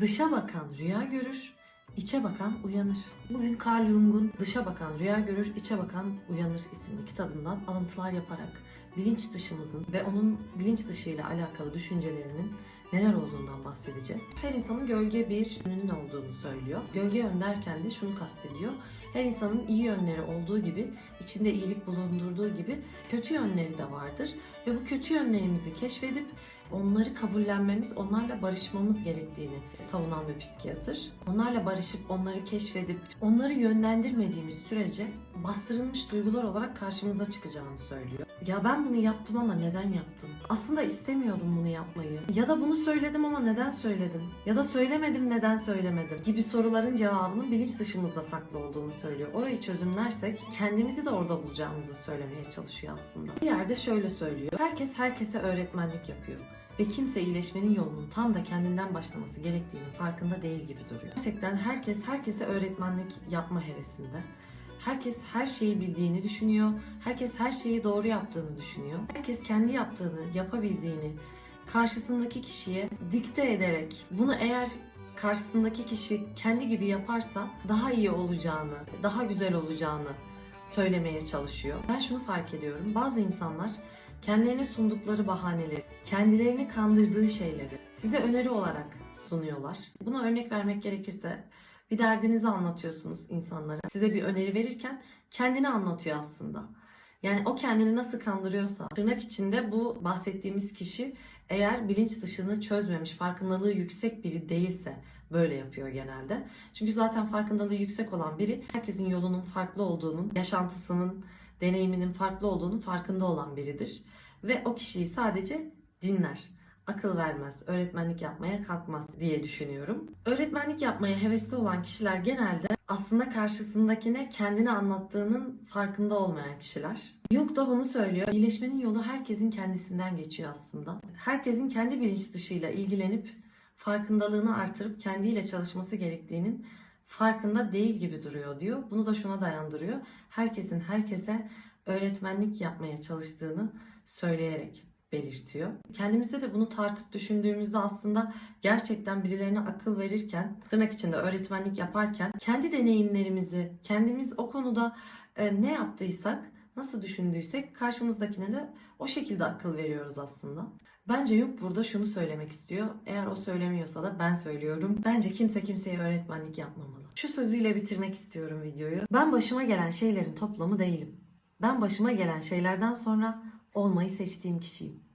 Dışa bakan rüya görür, içe bakan uyanır. Bugün Carl Jung'un Dışa Bakan Rüya Görür, İçe Bakan Uyanır isimli kitabından alıntılar yaparak bilinç dışımızın ve onun bilinç dışıyla alakalı düşüncelerinin neler olduğundan bahsedeceğiz. Her insanın gölge bir yönünün olduğunu söylüyor. Gölge yön derken de şunu kastediyor. Her insanın iyi yönleri olduğu gibi, içinde iyilik bulundurduğu gibi kötü yönleri de vardır. Ve bu kötü yönlerimizi keşfedip onları kabullenmemiz, onlarla barışmamız gerektiğini savunan bir psikiyatır. Onlarla barışıp, onları keşfedip, onları yönlendirmediğimiz sürece bastırılmış duygular olarak karşımıza çıkacağını söylüyor. Ya ben bunu yaptım ama neden yaptım? Aslında istemiyordum bunu yapmayı. Ya da bunu söyledim ama neden söyledim? Ya da söylemedim neden söylemedim? Gibi soruların cevabının bilinç dışımızda saklı olduğunu söylüyor. Orayı çözümlersek kendimizi de orada bulacağımızı söylemeye çalışıyor aslında. Bir yerde şöyle söylüyor. Herkes herkese öğretmenlik yapıyor ve kimse iyileşmenin yolunun tam da kendinden başlaması gerektiğinin farkında değil gibi duruyor. Gerçekten herkes herkese öğretmenlik yapma hevesinde. Herkes her şeyi bildiğini düşünüyor. Herkes her şeyi doğru yaptığını düşünüyor. Herkes kendi yaptığını, yapabildiğini karşısındaki kişiye dikte ederek bunu eğer karşısındaki kişi kendi gibi yaparsa daha iyi olacağını, daha güzel olacağını söylemeye çalışıyor. Ben şunu fark ediyorum. Bazı insanlar kendilerine sundukları bahaneleri, kendilerini kandırdığı şeyleri size öneri olarak sunuyorlar. Buna örnek vermek gerekirse bir derdinizi anlatıyorsunuz insanlara. Size bir öneri verirken kendini anlatıyor aslında. Yani o kendini nasıl kandırıyorsa tırnak içinde bu bahsettiğimiz kişi eğer bilinç dışını çözmemiş, farkındalığı yüksek biri değilse böyle yapıyor genelde. Çünkü zaten farkındalığı yüksek olan biri herkesin yolunun farklı olduğunun, yaşantısının, deneyiminin farklı olduğunun farkında olan biridir. Ve o kişiyi sadece dinler. Akıl vermez, öğretmenlik yapmaya kalkmaz diye düşünüyorum. Öğretmenlik yapmaya hevesli olan kişiler genelde aslında karşısındakine kendini anlattığının farkında olmayan kişiler. Jung da bunu söylüyor. İyileşmenin yolu herkesin kendisinden geçiyor aslında. Herkesin kendi bilinç dışıyla ilgilenip farkındalığını artırıp kendiyle çalışması gerektiğinin farkında değil gibi duruyor diyor. Bunu da şuna dayandırıyor. Herkesin herkese öğretmenlik yapmaya çalıştığını söyleyerek belirtiyor. Kendimizde de bunu tartıp düşündüğümüzde aslında gerçekten birilerine akıl verirken, tırnak içinde öğretmenlik yaparken kendi deneyimlerimizi, kendimiz o konuda e, ne yaptıysak, nasıl düşündüysek karşımızdakine de o şekilde akıl veriyoruz aslında. Bence Jung burada şunu söylemek istiyor. Eğer o söylemiyorsa da ben söylüyorum. Bence kimse kimseye öğretmenlik yapmamalı. Şu sözüyle bitirmek istiyorum videoyu. Ben başıma gelen şeylerin toplamı değilim. Ben başıma gelen şeylerden sonra olmayı seçtiğim kişiyim.